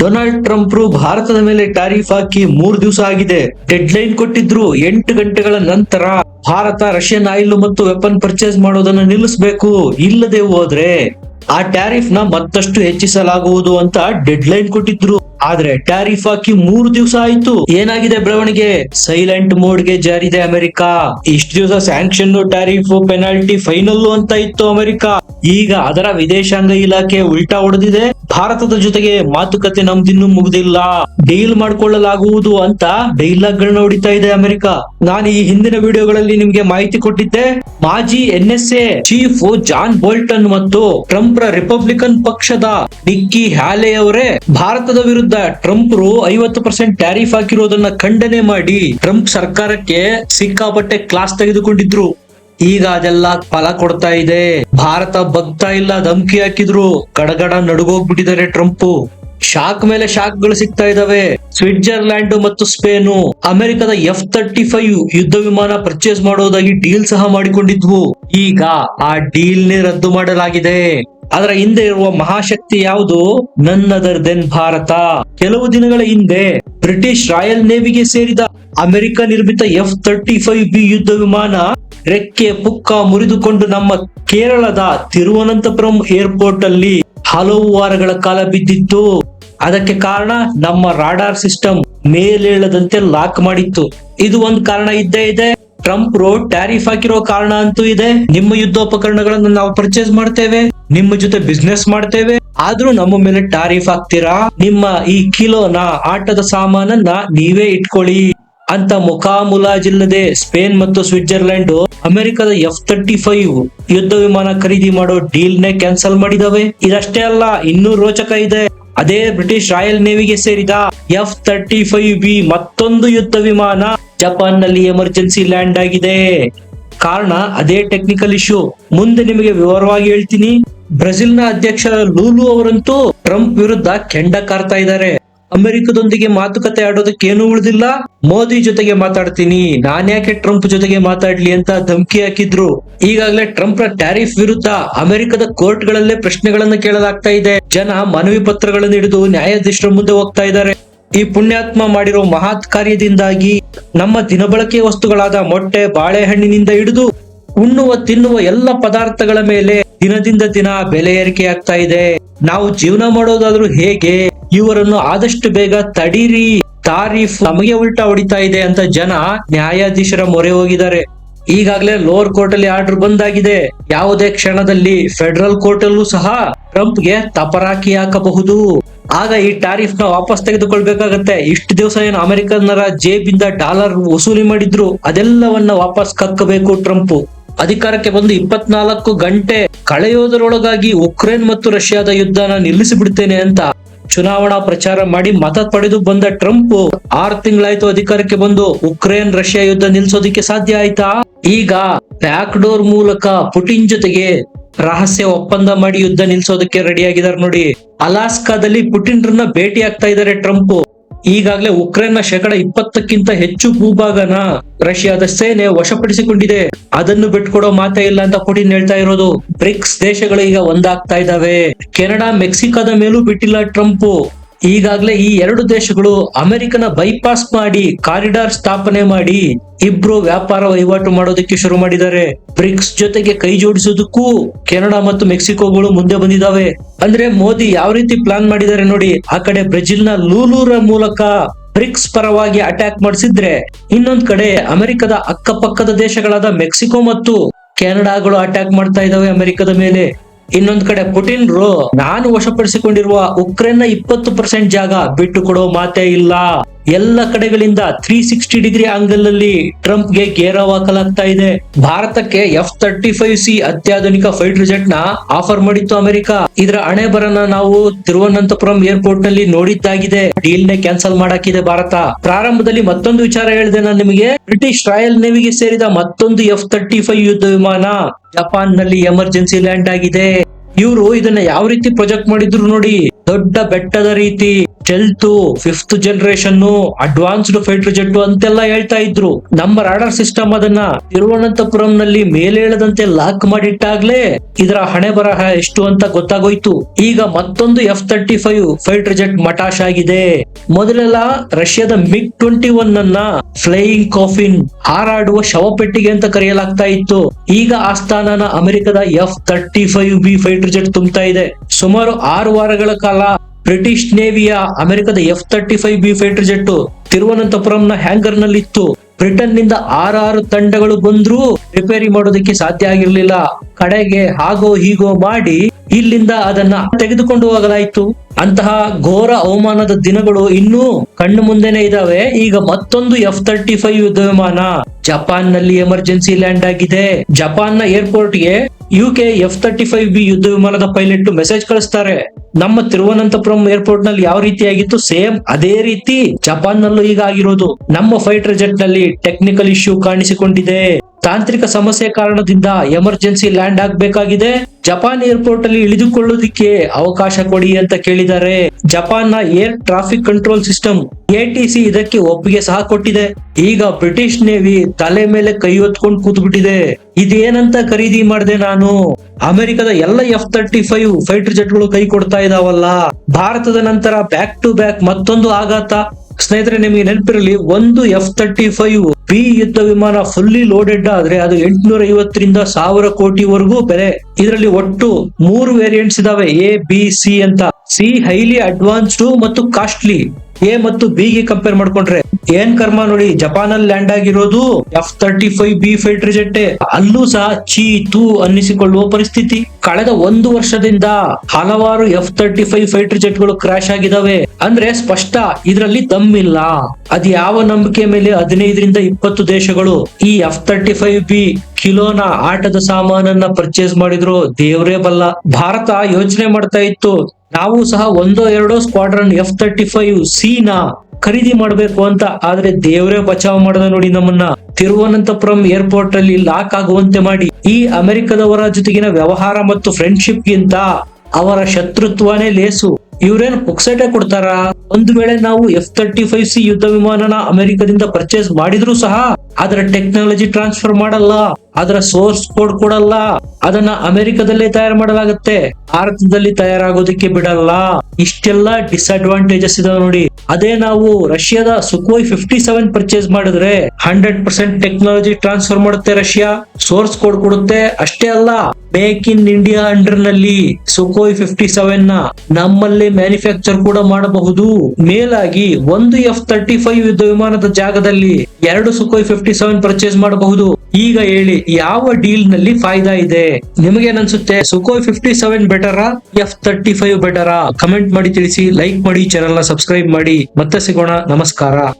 Donald Trump ಭಾರತದ ಮೇಲೆ tariff ಹಾಕಿ ಮೂರು ದಿವಸ ಆಗಿದೆ. ಡೆಡ್ ಲೈನ್ ಕೊಟ್ಟಿದ್ರು ಎಂಟು ಗಂಟೆಗಳ ನಂತರ ಭಾರತ ರಷ್ಯನ್ ಆಯಿಲ್ ಮತ್ತು ವೆಪನ್ ಪರ್ಚೇಸ್ ಮಾಡೋದನ್ನ ನಿಲ್ಲಿಸಬೇಕು. ಇಲ್ಲದೆ ಹೋದ್ರೆ ಆ ಟ್ಯಾರಿಫ್ನ ಮತ್ತಷ್ಟು ಹೆಚ್ಚಿಸಲಾಗುವುದು ಅಂತ ಡೆಡ್ ಲೈನ್ ಕೊಟ್ಟಿದ್ರು. ಆದ್ರೆ ಟ್ಯಾರಿಫ್ ಹಾಕಿ ಮೂರು ದಿವಸ ಆಯ್ತು. ಏನಾಗಿದೆ ಬೆಳವಣಿಗೆ? ಸೈಲೆಂಟ್ ಮೋಡ್ಗೆ ಜಾರಿದೆ ಅಮೆರಿಕ. ಇಷ್ಟು ದಿವಸ ಸ್ಯಾಂಕ್ಷನ್ ಟ್ಯಾರಿಫ್ ಪೆನಾಲ್ಟಿ ಫೈನಲ್ ಅಂತ ಇತ್ತು ಅಮೆರಿಕ. ಈಗ ಅದರ ವಿದೇಶಾಂಗ ಇಲಾಖೆ ಉಲ್ಟಾ ಹೊಡೆದಿದೆ. ಭಾರತದ ಜೊತೆಗೆ ಮಾತುಕತೆ ನಮ್ದಿನ್ನು ಮುಗ್ದಿಲ್ಲ. ಡೀಲ್ ಮಾಡ್ಕೊಳ್ಳಲಾಗುವುದು ಅಂತ ಡೈಲಾಗ್ ಗಳನ್ನ ಹೊಡಿತಾ ಇದೆ ಅಮೆರಿಕ. ನಾನು ಈ ಹಿಂದಿನ ವಿಡಿಯೋಗಳಲ್ಲಿ ನಿಮ್ಗೆ ಮಾಹಿತಿ ಕೊಟ್ಟಿದ್ದೆ. ಮಾಜಿ N S A chief John Bolton ಮತ್ತು ಟ್ರಂಪ್ ರಿಪಬ್ಲಿಕನ್ ಪಕ್ಷದ ನಿಕ್ಕಿ ಹ್ಯಾಲೆ ಅವರೇ ಭಾರತದ ವಿರುದ್ಧ ಟ್ರಂಪ್ ರು ಐವತ್ತು ಪರ್ಸೆಂಟ್ ಟ್ಯಾರಿಫ್ ಹಾಕಿರೋದನ್ನ ಖಂಡನೆ ಮಾಡಿ ಟ್ರಂಪ್ ಸರ್ಕಾರಕ್ಕೆ ಸಿಕ್ಕಾಪಟ್ಟೆ ಕ್ಲಾಸ್ ತೆಗೆದುಕೊಂಡಿದ್ರು. ಈಗ ಅದೆಲ್ಲ ಫಲ ಕೊಡ್ತಾ ಇದೆ. ಭಾರತ ಬಗ್ತಾ ಇಲ್ಲ ಧಮ್ಕಿ ಹಾಕಿದ್ರು. ಗಡಗಡ ನಡುಗೋಗ್ಬಿಟ್ಟಿದ್ದಾರೆ ಟ್ರಂಪ್. ಶಾಕ್ ಮೇಲೆ ಶಾಕ್ಗಳು ಸಿಗ್ತಾ ಇದಾವೆ. ಸ್ವಿಟ್ಜರ್ಲ್ಯಾಂಡ್ ಮತ್ತು ಸ್ಪೇನು ಅಮೆರಿಕದ ಎಫ್ ತರ್ಟಿ ಫೈವ್ ಯುದ್ಧ ವಿಮಾನ ಪರ್ಚೇಸ್ ಮಾಡೋದಾಗಿ ಡೀಲ್ ಸಹ ಮಾಡಿಕೊಂಡಿದ್ವು. ಈಗ ಆ ಡೀಲ್ ನೇ ರದ್ದು ಮಾಡಲಾಗಿದೆ. ಅದರ ಹಿಂದೆ ಇರುವ ಮಹಾಶಕ್ತಿ ಯಾವುದು? None other than Bharat. ಕೆಲವು ದಿನಗಳ ಹಿಂದೆ ಬ್ರಿಟಿಷ್ ರಾಯಲ್ ನೇವಿಗೆ ಸೇರಿದ ಅಮೆರಿಕ ನಿರ್ಮಿತ ಎಫ್ ತರ್ಟಿ ಫೈವ್ ಬಿ ಯುದ್ಧ ವಿಮಾನ ರೆಕ್ಕೆ ಪುಕ್ಕ ಮುರಿದುಕೊಂಡು ನಮ್ಮ ಕೇರಳದ ತಿರುವನಂತಪುರಂ ಏರ್ಪೋರ್ಟ್ ಅಲ್ಲಿ ಹಲವು ವಾರಗಳ ಕಾಲ ಬಿದ್ದಿತ್ತು. ಅದಕ್ಕೆ ಕಾರಣ ನಮ್ಮ ರಾಡಾರ್ ಸಿಸ್ಟಮ್ ಮೇಲೇಳದಂತೆ ಲಾಕ್ ಮಾಡಿತ್ತು. ಇದು ಒಂದ್ ಕಾರಣ ಇದ್ದೇ ಇದೆ. ಟ್ರಂಪ್ ರೋಡ್ ಟ್ಯಾರಿಫ್ ಹಾಕಿರೋ ಕಾರಣ ಅಂತೂ ಇದೆ. ನಿಮ್ಮ ಯುದ್ಧೋಪಕರಣಗಳನ್ನು ನಾವು ಪರ್ಚೇಸ್ ಮಾಡ್ತೇವೆ. ನಿಮ್ಮ ಜೊತೆ ಬಿಸ್ನೆಸ್ ಮಾಡ್ತೇವೆ. ಆದ್ರೂ ನಮ್ಮ ಮೇಲೆ ಟಾರಿಫ್ ಹಾಕ್ತೀರಾ? ನಿಮ್ಮ ಈ ಕಿಲೋನ, ಆಟದ ಸಾಮಾನನ್ನ ನೀವೇ ಇಟ್ಕೊಳ್ಳಿ ಅಂತ ಮುಖಾಮುಲಾಜಿಲ್ಲದೆ ಸ್ಪೇನ್ ಮತ್ತು ಸ್ವಿಟ್ಜರ್ಲೆಂಡ್ ಅಮೆರಿಕದ ಎಫ್ ತರ್ಟಿ ಫೈವ್ ಯುದ್ಧ ವಿಮಾನ ಖರೀದಿ ಮಾಡೋ ಡೀಲ್ ನೇ ಕ್ಯಾನ್ಸಲ್ ಮಾಡಿದವೆ. ಇದಷ್ಟೇ ಅಲ್ಲ, ಇನ್ನೂ ರೋಚಕ ಇದೆ. ಅದೇ ಬ್ರಿಟಿಷ್ ರಾಯಲ್ ನೇವಿಗೆ ಸೇರಿದ ಎಫ್ ತರ್ಟಿ ಫೈವ್ ಬಿ ಮತ್ತೊಂದು ಯುದ್ಧ ವಿಮಾನ ಜಪಾನ್ನಲ್ಲಿ ಎಮರ್ಜೆನ್ಸಿ ಲ್ಯಾಂಡ್ ಆಗಿದೆ. ಕಾರಣ ಅದೇ ಟೆಕ್ನಿಕಲ್ ಇಶ್ಯೂ. ಮುಂದೆ ನಿಮಗೆ ವಿವರವಾಗಿ ಹೇಳ್ತೀನಿ. ಬ್ರೆಜಿಲ್ನ ಅಧ್ಯಕ್ಷ ಲೂಲು ಅವರಂತೂ ಟ್ರಂಪ್ ವಿರುದ್ಧ ಕೆಂಡ ಕಾರ್ತಾ ಇದ್ದಾರೆ. ಅಮೆರಿಕದೊಂದಿಗೆ ಮಾತುಕತೆ ಆಡೋದಕ್ಕೆ ಏನು ಉಳಿದಿಲ್ಲ. ಮೋದಿ ಜೊತೆಗೆ ಮಾತಾಡ್ತೀನಿ. ನಾನ್ಯಾಕೆ ಟ್ರಂಪ್ ಜೊತೆಗೆ ಮಾತಾಡ್ಲಿ ಅಂತ ಧಮಕಿ ಹಾಕಿದ್ರು. ಈಗಾಗಲೇ ಟ್ರಂಪ್ನ ಟ್ಯಾರಿಫ್ ವಿರುದ್ಧ ಅಮೆರಿಕದ ಕೋರ್ಟ್ ಗಳಲ್ಲೇ ಪ್ರಶ್ನೆಗಳನ್ನ ಕೇಳಲಾಗ್ತಾ ಇದೆ. ಜನ ಮನವಿ ಪತ್ರಗಳನ್ನು ಹಿಡಿದು ನ್ಯಾಯಾಧೀಶರ ಮುಂದೆ ಹೋಗ್ತಾ ಇದ್ದಾರೆ. ಈ ಪುಣ್ಯಾತ್ಮ ಮಾಡಿರೋ ಮಹತ್ ಕಾರ್ಯದಿಂದಾಗಿ ನಮ್ಮ ದಿನಬಳಕೆ ವಸ್ತುಗಳಾದ ಮೊಟ್ಟೆ, ಬಾಳೆಹಣ್ಣಿನಿಂದ ಹಿಡಿದು ಉಣ್ಣುವ, ತಿನ್ನುವ ಎಲ್ಲ ಪದಾರ್ಥಗಳ ಮೇಲೆ ದಿನದಿಂದ ದಿನ ಬೆಲೆ ಏರಿಕೆ ಆಗ್ತಾ ಇದೆ. ನಾವು ಜೀವನ ಮಾಡೋದಾದ್ರೂ ಹೇಗೆ? ಇವರನ್ನು ಆದಷ್ಟು ಬೇಗ ತಡೀರಿ. ತಾರೀಫ್ ನಮಗೆ ಉಲ್ಟಾ ಹೊಡಿತಾ ಇದೆ ಅಂತ ಜನ ನ್ಯಾಯಾಧೀಶರ ಮೊರೆ ಹೋಗಿದ್ದಾರೆ. ಈಗಾಗಲೇ ಲೋವರ್ ಕೋರ್ಟ್ ಅಲ್ಲಿ ಆರ್ಡರ್ ಬಂದಾಗಿದೆ. ಯಾವುದೇ ಕ್ಷಣದಲ್ಲಿ ಫೆಡರಲ್ ಕೋರ್ಟ್ ಅಲ್ಲೂ ಸಹ ಟ್ರಂಪ್ಗೆ ತಪರಾಕಿ ಹಾಕಬಹುದು. ಆಗ ಈ ಟಾರಿಫ್ನ ವಾಪಸ್ ತೆಗೆದುಕೊಳ್ಬೇಕಾಗತ್ತೆ. ಇಷ್ಟು ದಿವಸ ಏನು ಅಮೆರಿಕನ್ನರ ಜೇಬಿಂದ ಡಾಲರ್ ವಸೂಲಿ ಮಾಡಿದ್ರು, ಅದೆಲ್ಲವನ್ನ ವಾಪಸ್ ಕಕ್ಕಬೇಕು ಟ್ರಂಪ್. ಅಧಿಕಾರಕ್ಕೆ ಬಂದು ಇಪ್ಪತ್ನಾಲ್ಕು ಗಂಟೆ ಕಳೆಯೋದರೊಳಗಾಗಿ ಉಕ್ರೇನ್ ಮತ್ತು ರಷ್ಯಾದ ಯುದ್ಧನ ನಿಲ್ಲಿಸಿ ಬಿಡ್ತೇನೆ ಅಂತ ಚುನಾವಣಾ ಪ್ರಚಾರ ಮಾಡಿ ಮತ ಪಡೆದು ಬಂದ ಟ್ರಂಪ್, ಆರು ತಿಂಗಳಾಯ್ತು ಅಧಿಕಾರಕ್ಕೆ ಬಂದು ಉಕ್ರೇನ್, ರಷ್ಯಾ ಯುದ್ಧ ನಿಲ್ಸೋದಿಕ್ಕೆ ಸಾಧ್ಯ ಆಯ್ತಾ? ಈಗ ಬ್ಯಾಕ್ ಡೋರ್ ಮೂಲಕ ಪುಟಿನ್ ಜೊತೆಗೆ ರಹಸ್ಯ ಒಪ್ಪಂದ ಮಾಡಿ ಯುದ್ಧ ನಿಲ್ಸೋದಕ್ಕೆ ರೆಡಿ ಆಗಿದ್ದಾರೆ ನೋಡಿ. ಅಲಾಸ್ಕಾದಲ್ಲಿ ಪುಟಿನ್ರನ್ನ ಭೇಟಿ ಆಗ್ತಾ ಇದ್ದಾರೆ ಟ್ರಂಪ್. ಈಗಾಗಲೇ ಉಕ್ರೇನ್ನ ಶೇಕಡ ಇಪ್ಪತ್ತಕ್ಕಿಂತ ಹೆಚ್ಚು ಭೂಭಾಗನ ರಷ್ಯಾದ ಸೇನೆ ವಶಪಡಿಸಿಕೊಂಡಿದೆ. ಅದನ್ನು ಬಿಟ್ಕೊಡೋ ಮಾತೇ ಇಲ್ಲ ಅಂತ ಪುಟಿನ್ ಹೇಳ್ತಾ ಇರೋದು. ಬ್ರಿಕ್ಸ್ ದೇಶಗಳು ಈಗ ಒಂದಾಗ್ತಾ ಇದಾವೆ ಕೆನಡಾ ಮೆಕ್ಸಿಕೋದ ಮೇಲೂ ಬಿಟ್ಟಿಲ್ಲ ಟ್ರಂಪ್. ಈಗಾಗಲೇ ಈ ಎರಡು ದೇಶಗಳು ಅಮೆರಿಕನ ಬೈಪಾಸ್ ಮಾಡಿ, ಕಾರಿಡಾರ್ ಸ್ಥಾಪನೆ ಮಾಡಿ, ಇಬ್ರು ವ್ಯಾಪಾರ ವಹಿವಾಟು ಮಾಡೋದಕ್ಕೆ ಶುರು ಮಾಡಿದ್ದಾರೆ. ಬ್ರಿಕ್ಸ್ ಜೊತೆಗೆ ಕೈ ಜೋಡಿಸೋದಕ್ಕೂ ಕೆನಡಾ ಮತ್ತು ಮೆಕ್ಸಿಕೋಗಳು ಮುಂದೆ ಬಂದಿದಾವೆ ಅಂದ್ರೆ ಮೋದಿ ಯಾವ ರೀತಿ ಪ್ಲಾನ್ ಮಾಡಿದ್ದಾರೆ ನೋಡಿ, ಆ ಕಡೆ ಬ್ರೆಜಿಲ್ನ ಲೂಲೂರ ಮೂಲಕ ಬ್ರಿಕ್ಸ್ ಪರವಾಗಿ ಅಟ್ಯಾಕ್ ಮಾಡಿಸಿದ್ರೆ, ಇನ್ನೊಂದ್ ಕಡೆ ಅಮೆರಿಕದ ಅಕ್ಕಪಕ್ಕದ ದೇಶಗಳಾದ ಮೆಕ್ಸಿಕೋ ಮತ್ತು ಕೆನಡಾಗಳು ಅಟ್ಯಾಕ್ ಮಾಡ್ತಾ ಇದಾವೆ ಅಮೆರಿಕದ ಮೇಲೆ. ಇನ್ನೊಂದ್ ಕಡೆ ಪುಟಿನ್ರು ನಾನು ವಶಪಡಿಸಿಕೊಂಡಿರುವ ಉಕ್ರೇನ್ನ ಇಪ್ಪತ್ತು ಪರ್ಸೆಂಟ್ ಜಾಗ ಬಿಟ್ಟು ಕೊಡೋ ಮಾತೇ ಇಲ್ಲ. ಎಲ್ಲ ಕಡೆಗಳಿಂದ ತ್ರೀ ಸಿಕ್ಸ್ಟಿ ಡಿಗ್ರಿ ಆಂಗಲ್ ಅಲ್ಲಿ ಟ್ರಂಪ್ಗೆ ಗೇರವ್ ಹಾಕಲಾಗ್ತಾ ಇದೆ. ಭಾರತಕ್ಕೆ ಎಫ್ ತರ್ಟಿ ಫೈವ್ ಸಿ ಅತ್ಯಾಧುನಿಕ ಫೈಟರ್ ಜೆಟ್ನ ಆಫರ್ ಮಾಡಿತ್ತು ಅಮೆರಿಕ. ಇದರ ಹಣೆ ಬರನ ನಾವು ತಿರುವನಂತಪುರಂ ಏರ್ಪೋರ್ಟ್ನಲ್ಲಿ ನೋಡಿದ್ದಾಗಿದೆ. ಡೀಲ್ ನೇ ಕ್ಯಾನ್ಸಲ್ ಮಾಡಾಕಿದೆ ಭಾರತ. ಪ್ರಾರಂಭದಲ್ಲಿ ಮತ್ತೊಂದು ವಿಚಾರ ಹೇಳಿದೆ ನಾನು ನಿಮಗೆ. ಬ್ರಿಟಿಷ್ ರಾಯಲ್ ನೇವಿಗೆ ಸೇರಿದ ಮತ್ತೊಂದು ಎಫ್ ತರ್ಟಿ ಫೈವ್ ಯುದ್ಧ ವಿಮಾನ ಜಪಾನ್ನಲ್ಲಿ ಎಮರ್ಜೆನ್ಸಿ ಲ್ಯಾಂಡ್ ಆಗಿದೆ. ಇವರು ಇದನ್ನ ಯಾವ ರೀತಿ ಪ್ರೊಜೆಕ್ಟ್ ಮಾಡಿದ್ರು ನೋಡಿ. ದೊಡ್ಡ ಬೆಟ್ಟದ ರೀತಿ stealth fifth generation advanced fighter jet ಅಂತೆಲ್ಲ ಹೇಳ್ತಾ ಇದ್ರು. ನಮ್ಮ ರಾಡರ್ ಸಿಸ್ಟಮ್ ಅದನ್ನ ತಿರುವನಂತಪುರಂ ನಲ್ಲಿ ಮೇಲೇಳದಂತೆ ಲಾಕ್ ಮಾಡಿಟ್ಟಾಗ್ಲೇ ಇದರ ಹಣೆ ಬರಹ ಎಷ್ಟು ಅಂತ ಗೊತ್ತಾಗೋಯ್ತು. ಈಗ ಮತ್ತೊಂದು F thirty five fighter jet Matash ಆಗಿದೆ. ಮೊದಲೆಲ್ಲ ರಷ್ಯಾದ ಮಿಗ್ ಟ್ವೆಂಟಿ ಒನ್ ಅನ್ನ ಫ್ಲೈಯಿಂಗ್ ಕಾಫಿನ್ ಹಾರಾಡುವ ಶವಪೆಟ್ಟಿಗೆ ಅಂತ ಕರೆಯಲಾಗ್ತಾ ಇತ್ತು. ಈಗ ಆ ಸ್ಥಾನನ ಅಮೆರಿಕದ F thirty five B fighter jet ತುಂಬುತ್ತಾ ಇದೆ. ಸುಮಾರು ಆರು ವಾರಗಳ ಕಾಲ ಬ್ರಿಟಿಷ್ ನೇವಿಯ ಅಮೆರಿಕದ F thirty five B fighter jet ತಿರುವನಂತಪುರಂನ hangar ನಲ್ಲಿತ್ತು ಬ್ರಿಟನ್ನಿಂದ ಆರಾರು ತಂಡಗಳು ಬಂದ್ರೂ ರಿಪೇರಿ ಮಾಡೋದಕ್ಕೆ ಸಾಧ್ಯ ಆಗಿರ್ಲಿಲ್ಲ. ಕಡೆಗೆ ಹಾಗೋ ಹೀಗೋ ಮಾಡಿ ಇಲ್ಲಿಂದ ಅದನ್ನ ತೆಗೆದುಕೊಂಡು ಹೋಗಲಾಯ್ತು. ಅಂತಹ ಘೋರ ಅವಮಾನದ ದಿನಗಳು ಇನ್ನೂ ಕಣ್ಣು ಮುಂದೆನೆ ಇದಾವೆ. ಈಗ ಮತ್ತೊಂದು ಎಫ್ ತರ್ಟಿ ಫೈವ್ ಯುದ್ಧ ವಿಮಾನ ಜಪಾನ್ನಲ್ಲಿ ಎಮರ್ಜೆನ್ಸಿ ಲ್ಯಾಂಡ್ ಆಗಿದೆ. ಜಪಾನ್ನ ಏರ್ಪೋರ್ಟ್ಗೆ UK F thirty five B ಯುದ್ಧ ವಿಮಾನದ ಪೈಲಟ್ ಮೆಸೇಜ್ ಕಳಿಸ್ತಾರೆ. ನಮ್ಮ ತಿರುವನಂತಪುರಂ ಏರ್ಪೋರ್ಟ್ನಲ್ಲಿ ಯಾವ ರೀತಿ ಆಗಿತ್ತು ಸೇಮ್ ಅದೇ ರೀತಿ ಜಪಾನ್ ನಲ್ಲೂ ಈಗ ಆಗಿರೋದು ನಮ್ಮ ಫೈಟರ್ ಜೆಟ್ನಲ್ಲಿ ಟೆಕ್ನಿಕಲ್ ಇಶ್ಯೂ ಕಾಣಿಸಿಕೊಂಡಿದೆ. ತಾಂತ್ರಿಕ ಸಮಸ್ಯೆ ಕಾರಣದಿಂದ ಎಮರ್ಜೆನ್ಸಿ ಲ್ಯಾಂಡ್ ಆಗ್ಬೇಕಾಗಿದೆ. ಜಪಾನ್ ಏರ್ಪೋರ್ಟ್ ಅಲ್ಲಿ ಇಳಿದುಕೊಳ್ಳೋದಿಕ್ಕೆ ಅವಕಾಶ ಕೊಡಿ ಅಂತ ಕೇಳಿದ್ದಾರೆ. ಜಪಾನ್ನ air traffic control system ATC ಇದಕ್ಕೆ ಒಪ್ಪಿಗೆ ಸಹ ಕೊಟ್ಟಿದೆ. ಈಗ ಬ್ರಿಟಿಷ್ ನೇವಿ ತಲೆ ಮೇಲೆ ಕೈ ಹೊತ್ಕೊಂಡು ಕೂತ್ಬಿಟ್ಟಿದೆ. ಇದೇನಂತ ಖರೀದಿ ಮಾಡಿದೆ ನಾನು? ಅಮೆರಿಕದ ಎಲ್ಲ ಎಫ್ ತರ್ಟಿ ಫೈವ್ ಫೈಟರ್ ಜೆಟ್ಗಳು ಕೈ ಕೊಡ್ತಾ ಇದಾವಲ್ಲ. ಭಾರತದ ನಂತರ ಬ್ಯಾಕ್ ಟು ಬ್ಯಾಕ್ ಮತ್ತೊಂದು ಆಘಾತ. ಸ್ನೇಹಿತರೆ, ನಿಮಗೆ ನೆನಪಿರಲಿ, ಒಂದು ಎಫ್ ತರ್ಟಿ ಫೈವ್ ಬಿ ಯುದ್ಧ ವಿಮಾನ ಫುಲ್ಲಿ ಲೋಡೆಡ್ ಆದ್ರೆ ಅದು ಎಂಟುನೂರ ಐವತ್ತರಿಂದ ಸಾವಿರ ಕೋಟಿವರೆಗೂ ಬೆಲೆ. ಇದರಲ್ಲಿ ಒಟ್ಟು ಮೂರು ವೇರಿಯಂಟ್ಸ್ ಇದಾವೆ ಎ ಬಿ ಸಿ ಅಂತ. ಸಿ ಹೈಲಿ ಅಡ್ವಾನ್ಸ್ಡ್ ಮತ್ತು ಕಾಸ್ಟ್ಲಿ ಎ ಮತ್ತು ಬಿ ಗೆ ಕಂಪೇರ್ ಮಾಡ್ಕೊಂಡ್ರೆ ಏನ್ ಕರ್ಮ ನೋಡಿ ಜಪಾನ್ ಅಲ್ಲಿ ಲ್ಯಾಂಡ್ ಆಗಿರೋದು F thirty five B fighter jet ಅಲ್ಲೂ ಸಹ ಚೀ, ತೂ ಅನ್ನಿಸಿಕೊಳ್ಳುವ ಪರಿಸ್ಥಿತಿ. ಕಳೆದ ಒಂದು ವರ್ಷದಿಂದ ಹಲವಾರು ಎಫ್ ತರ್ಟಿ ಫೈವ್ ಫೈಟರ್ ಜೆಟ್ಗಳು ಕ್ರಾಶ್ ಆಗಿದಾವೆ. ಅಂದ್ರೆ ಸ್ಪಷ್ಟ, ಇದರಲ್ಲಿ ಇಲ್ಲ ಅದ್ ಯಾವ ನಂಬಿಕೆ ಮೇಲೆ? ಹದಿನೈದರಿಂದ ಇಪ್ಪತ್ತು ದೇಶಗಳು ಈ ಎಫ್ ತರ್ಟಿ ಫೈವ್ ಬಿ ಕಿಲೋನ ಆಟದ ಸಾಮಾನನ್ನ ಪರ್ಚೇಸ್ ಮಾಡಿದ್ರು. ದೇವರೇ ಬಲ್ಲ. ಭಾರತ ಯೋಚನೆ ಮಾಡ್ತಾ ಇತ್ತು. ನಾವು ಸಹ ಒಂದೋ ಎರಡೋ squadron F thirty five C ನ ಖರೀದಿ ಮಾಡಬೇಕು ಅಂತ, ಆದ್ರೆ ದೇವರೇ ಬಚಾವ್ ಮಾಡದ ನೋಡಿ ನಮ್ಮನ್ನ. ತಿರುವನಂತಪುರಂ ಏರ್ಪೋರ್ಟ್ ಅಲ್ಲಿ ಲಾಕ್ ಆಗುವಂತೆ ಮಾಡಿ, ಈ ಅಮೆರಿಕದವರ ಜೊತೆಗಿನ ವ್ಯವಹಾರ ಮತ್ತು ಫ್ರೆಂಡ್ಶಿಪ್ ಗಿಂತ ಅವರ ಶತ್ರುತ್ವನೇ ಲೇಸು. ಇವ್ರೇನ್ ಪುಕ್ಸಟೆ ಕೊಡ್ತಾರ? ಒಂದು ವೇಳೆ ನಾವು ಎಫ್ ತರ್ಟಿ ಫೈವ್ ಸಿ ಯುದ್ಧ ವಿಮಾನನ ಅಮೆರಿಕದಿಂದ ಪರ್ಚೇಸ್ ಮಾಡಿದ್ರು ಸಹ ಅದರ ಟೆಕ್ನಾಲಜಿ ಟ್ರಾನ್ಸ್ಫರ್ ಮಾಡಲ್ಲ. ಅದರ ಸೋರ್ಸ್ ಕೋಡ್ ಕೊಡಲ್ಲ. ಅದನ್ನ ಅಮೆರಿಕದಲ್ಲೇ ತಯಾರು ಮಾಡಲಾಗುತ್ತೆ. ಭಾರತದಲ್ಲಿ ತಯಾರಾಗೋದಕ್ಕೆ ಬಿಡಲ್ಲ. ಇಷ್ಟೆಲ್ಲ ಡಿಸ್ಅಡ್ವಾಂಟೇಜಸ್ ಇದಾವೆ ನೋಡಿ. ಅದೇ ನಾವು ರಷ್ಯಾದ ಸುಕೋಯ್ ಫಿಫ್ಟಿ ಸೆವೆನ್ ಪರ್ಚೇಸ್ ಮಾಡಿದ್ರೆ ಹಂಡ್ರೆಡ್ ಪರ್ಸೆಂಟ್ ಟೆಕ್ನಾಲಜಿ ಟ್ರಾನ್ಸ್ಫರ್ ಮಾಡುತ್ತೆ ರಷ್ಯಾ. ಸೋರ್ಸ್ ಕೋಡ್ ಕೊಡುತ್ತೆ. ಅಷ್ಟೇ ಅಲ್ಲ ಮೇಕ್ ಇನ್ ಇಂಡಿಯಾ ಅಂಡರ್ನಲ್ಲಿ ಸುಕೋಯ್ ಫಿಫ್ಟಿ ಸೆವೆನ್ನ ನಮ್ಮಲ್ಲಿ ಮ್ಯಾನುಫ್ಯಾಕ್ಚರ್ ಕೂಡ ಮಾಡಬಹುದು. ಮೇಲಾಗಿ ಒಂದು ಎಫ್ ತರ್ಟಿ ಫೈವ್ ಯುದ್ಧ ವಿಮಾನದ ಜಾಗದಲ್ಲಿ ಎರಡು ಸುಕೋಯ್ ಫಿಫ್ಟಿ ಸೆವೆನ್ ಪರ್ಚೇಸ್ ಮಾಡಬಹುದು. ಈಗ ಹೇಳಿ, ಯಾವ ಡೀಲ್ನಲ್ಲಿ ಫಾಯ್ದಾ ಇದೆ? ನಿಮಗೇನನ್ಸುತ್ತೆ? ಸುಖೋಯ್ ಫಿಫ್ಟಿ ಸೆವೆನ್ ಬೆಟರಾ ಎಫ್ ತರ್ಟಿ ಫೈವ್ ಬೆಟರಾ ಕಮೆಂಟ್ ಮಾಡಿ ತಿಳಿಸಿ ಲೈಕ್ ಮಾಡಿ ಚಾನೆಲ್ನ ಸಬ್ಸ್ಕ್ರೈಬ್ ಮಾಡಿ. ಮತ್ತೆ ಸಿಗೋಣ. ನಮಸ್ಕಾರ.